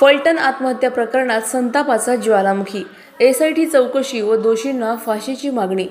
फलटण आत्महत्या प्रकरणात संतापाचा ज्वालामुखी. एसआयटी चौकशी व दोषींना फाशीची मागणी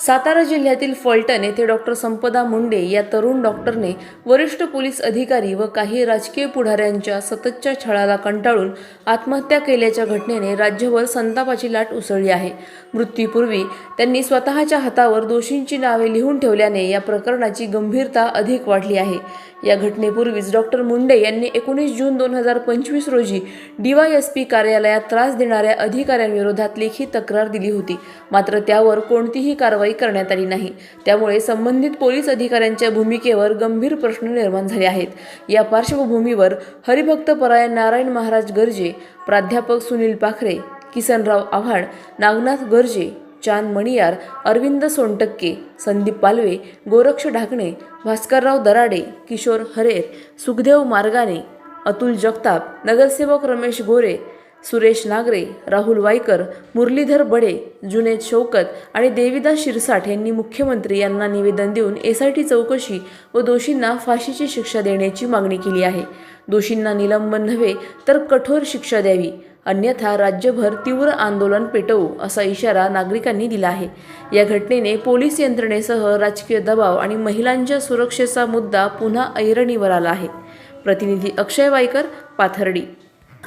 सातारा जिल्ह्यातील फलटण येथे डॉक्टर संपदा मुंडे या तरुण डॉक्टरने वरिष्ठ पोलीस अधिकारी व काही राजकीय पुढाऱ्यांच्या सततच्या छळाला कंटाळून आत्महत्या केल्याच्या घटनेने राज्यभर संतापाची लाट उसळली आहे. मृत्यूपूर्वी त्यांनी स्वतःच्या हातावर दोषींची नावे लिहून ठेवल्याने या प्रकरणाची गंभीरता अधिक वाढली आहे. या घटनेपूर्वीच डॉक्टर मुंडे यांनी एकोणीस जून दोन हजार पंचवीस रोजी डीवायएसपी कार्यालयात त्रास देणाऱ्या अधिकाऱ्यांविरोधात लेखी तक्रार दिली होती. मात्र त्यावर कोणतीही कारवाई करण्यात आली नाही. त्यामुळे संबंधित पोलीस अधिकाऱ्यांच्या भूमिकेवर गंभीर प्रश्न निर्माण झाले आहेत. या पार्श्वभूमीवर हरिभक्त परायण नारायण महाराज गर्जे प्राध्यापक सुनील पाखरे किसनराव आव्हाड नागनाथ गर्जे चांद मणियार अरविंद सोनटक्के संदीप पालवे गोरक्ष ढाकणे भास्करराव दराडे किशोर हरेर सुखदेव मार्गाने अतुल जगताप नगरसेवक रमेश गोरे सुरेश नागरे राहुल वायकर मुरलीधर बडे जुनेद शौकत आणि देविदास शिरसाठ यांनी मुख्यमंत्री यांना निवेदन देऊन एसआयटी चौकशी व दोषींना फाशीची शिक्षा देण्याची मागणी केली आहे. दोषींना निलंबन नव्हे तर कठोर शिक्षा द्यावी. अन्यथा राज्यभर तीव्र आंदोलन पेटवू असा इशारा नागरिकांनी दिला आहे. या घटनेने पोलीस यंत्रणेसह राजकीय दबाव आणि महिलांच्या सुरक्षेचा मुद्दा पुन्हा ऐरणीवर आला आहे. प्रतिनिधी अक्षय वायकर पाथर्डी.